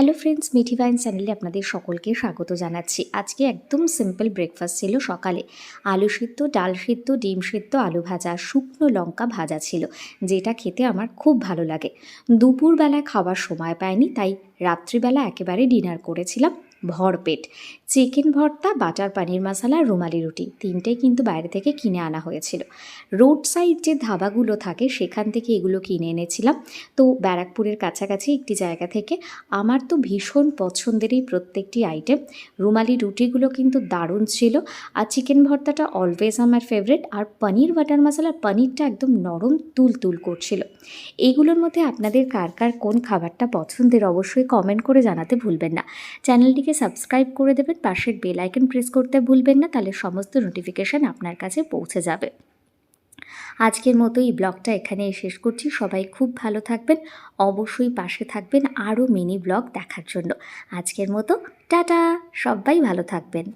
Hello friends Mithi vine চ্যানেলে আপনাদের সকলকে স্বাগত জানাচ্ছি। আজকে একদম সিম্পল ব্রেকফাস্ট ছিল সকালে। আলু সিদ্ধ, ডাল সিদ্ধ, ডিম সিদ্ধ, আলু ভাজা, শুকনো লঙ্কা ভাজা ছিল, যেটা খেতে আমার খুব ভালো লাগে। দুপুরবেলায় খাওয়ার সময় পাইনি, তাই রাত্রিবেলা একেবারে ডিনার করেছিলাম। ভরপেট চিকেন ভর্তা, বাটার পানির মশলা, রুমালি রুটি তিনটেই কিন্তু বাইরে থেকে কিনে আনা হয়েছিল। রোড সাইড যে ধাবাগুলো থাকে, সেখান থেকে এগুলো কিনে এনেছিলাম। তো ব্যারাকপুরের কাছাকাছি একটি জায়গা থেকে আমার তো ভীষণ পছন্দের এই প্রত্যেকটি আইটেম রুমালি রুটিগুলো কিন্তু দারুণ ছিল। আর চিকেন ভর্তাটা অলওয়েজ আমার ফেভারিট আর পনির বাটার মশলা, পনিরটা একদম নরম তুল তুল করছিল। এইগুলোর মধ্যে আপনাদের কার কার কোন খাবারটা পছন্দের অবশ্যই কমেন্ট করে জানাতে ভুলবেন না। চ্যানেলটিকে সাবস্ক্রাইব করে দেবেন, পাশের বেল আইকন প্রেস করতে ভুলবেন না, তাহলে সমস্ত নোটিফিকেশান আপনার কাছে পৌঁছে যাবে। আজকের মতো এই ব্লগটা এখানেই শেষ করছি। সবাই খুব ভালো থাকবেন, অবশ্যই পাশে থাকবেন, আরও মিনি ব্লগ দেখার জন্য। আজকের মতো, টাটা! সবাই ভালো থাকবেন।